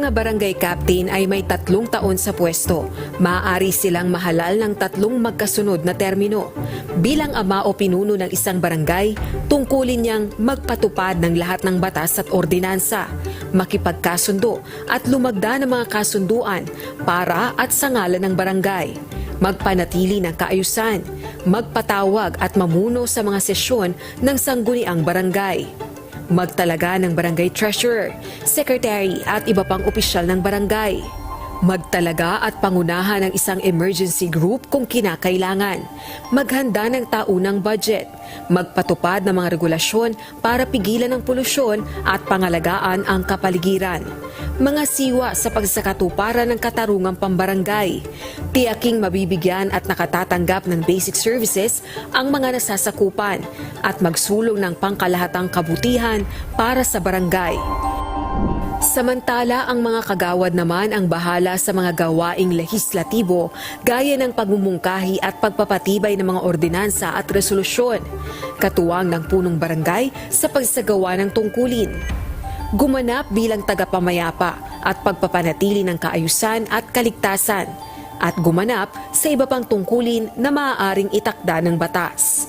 Mga barangay captain ay may tatlong taon sa pwesto. Maaari silang mahalal ng tatlong magkasunod na termino. Bilang ama o pinuno ng isang barangay, tungkulin niyang magpatupad ng lahat ng batas at ordinansa, makipagkasundo at lumagda ng mga kasunduan para at sa ngalan ng barangay. Magpanatili ng kaayusan, magpatawag at mamuno sa mga sesyon ng sangguniang barangay magtalaga ng barangay treasurer, secretary at iba pang opisyal ng barangay. Magtalaga at pangunahan ng isang emergency group kung kinakailangan. Maghanda ng taunang budget. Magpatupad ng mga regulasyon para pigilan ang polusyon at pangalagaan ang kapaligiran. Mga siwa sa pagsakatuparan ng katarungang pambarangay. Tiyaking mabibigyan at nakatatanggap ng basic services ang mga nasasakupan at magsulong ng pangkalahatang kabutihan para sa barangay. Samantala, ang mga kagawad naman ang bahala sa mga gawaing lehislatibo gaya ng pagmumungkahi at pagpapatibay ng mga ordinansa at resolusyon, katuwang ng punong barangay sa pagsagawa ng tungkulin. Gumanap bilang tagapamayapa at pagpapanatili ng kaayusan at kaligtasan at gumanap sa iba pang tungkulin na maaaring itakda ng batas.